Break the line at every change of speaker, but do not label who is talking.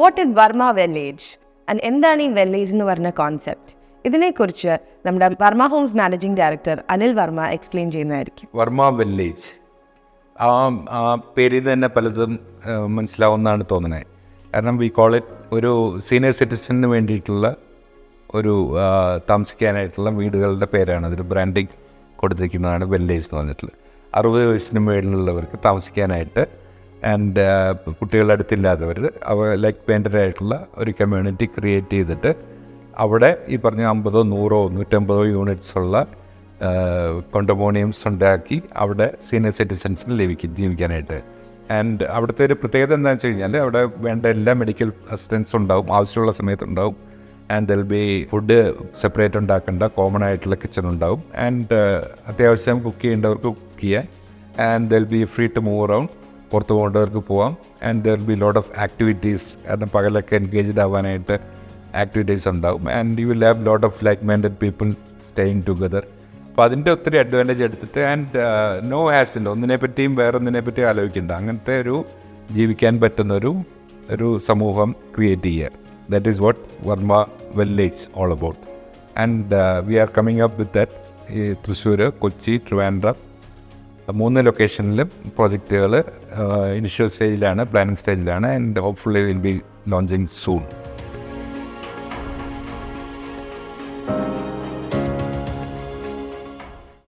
What is Varma village and എന്താണ് ഈ village എന്ന് പറഞ്ഞ കോൺസെപ്റ്റ് ഇതിനെക്കുറിച്ച് നമ്മുടെ Varma homes managing director Anil Varma explain ചെയ്യുന്നതായിരിക്കും.
വർമ്മ വില്ലേജ് ആ ആ പേരിൽ തന്നെ പലതും മനസ്സിലാവുന്നതാണ് തോന്നുന്നത് കാരണം വി കോൾ ഇറ്റ് ഒരു സീനിയർ സിറ്റിസണിന് വേണ്ടിയിട്ടുള്ള ഒരു താമസിക്കാനായിട്ടുള്ള വീടുകളുടെ പേരാണ്. അതൊരു ബ്രാൻഡിങ് കൊടുത്തിരിക്കുന്നതാണ് വില്ലേജ് എന്ന് പറഞ്ഞിട്ടുള്ളത്. അറുപത് വയസ്സിന് മേളിലുള്ളവർക്ക് താമസിക്കാനായിട്ട് ആൻഡ് കുട്ടികളുടെ അടുത്തില്ലാത്തവർ അവ ലൈക്ക് പെയിന്റഡായിട്ടുള്ള ഒരു കമ്മ്യൂണിറ്റി ക്രിയേറ്റ് ചെയ്തിട്ട് അവിടെ ഈ പറഞ്ഞ അമ്പതോ നൂറോ നൂറ്റമ്പതോ യൂണിറ്റ്സ് ഉള്ള കൊണ്ടമോണിയംസ് ഉണ്ടാക്കി അവിടെ സീനിയർ സിറ്റിസൻസിന് ലഭിക്കും ജീവിക്കാനായിട്ട്. ആൻഡ് അവിടുത്തെ ഒരു പ്രത്യേകത എന്താണെന്ന് വെച്ച് കഴിഞ്ഞാൽ അവിടെ വേണ്ട എല്ലാ മെഡിക്കൽ അസിസ്റ്റൻസ് ഉണ്ടാവും ആവശ്യമുള്ള സമയത്ത് ഉണ്ടാവും. And there'll be food separate ഉണ്ടാക്കേണ്ട കോമൺ ആയിട്ടുള്ള കിച്ചൺ ഉണ്ടാവും. ആൻഡ് അത്യാവശ്യം കുക്ക് ചെയ്യേണ്ടവർക്ക് കുക്ക് ചെയ്യാൻ. And they'll be free to move around പുറത്ത് പോകേണ്ടവർക്ക് പോവാം. And there be lot of activities കാരണം പകലൊക്കെ എൻഗേജ്ഡ് ആവാനായിട്ട് ആക്ടിവിറ്റീസ് ഉണ്ടാവും. And you will have lot of like minded people staying together അപ്പോൾ അതിന്റെ ഒത്തിരി അഡ്വാന്റേജ് എടുത്തിട്ട് ആൻഡ് നോ ഹാസിൽ ഒന്നിനെ പറ്റിയും വേറെ ഒന്നിനെ പറ്റിയും ആലോചിക്കേണ്ട. അങ്ങനത്തെ ഒരു ജീവിക്കാൻ പറ്റുന്ന ഒരു ഒരു സമൂഹം ക്രിയേറ്റ് ചെയ്യുക. That is what Varma village all about and we are coming up with that ഈ തൃശ്ശൂർ കൊച്ചി ട്രിവാൻഡ്രം മൂന്ന് ലൊക്കേഷനിലും പ്രോജക്റ്റുകൾ ഇനിഷ്യൽ സ്റ്റേജിലാണ് പ്ലാനിങ് സ്റ്റേജിലാണ് and hopefully will be launching soon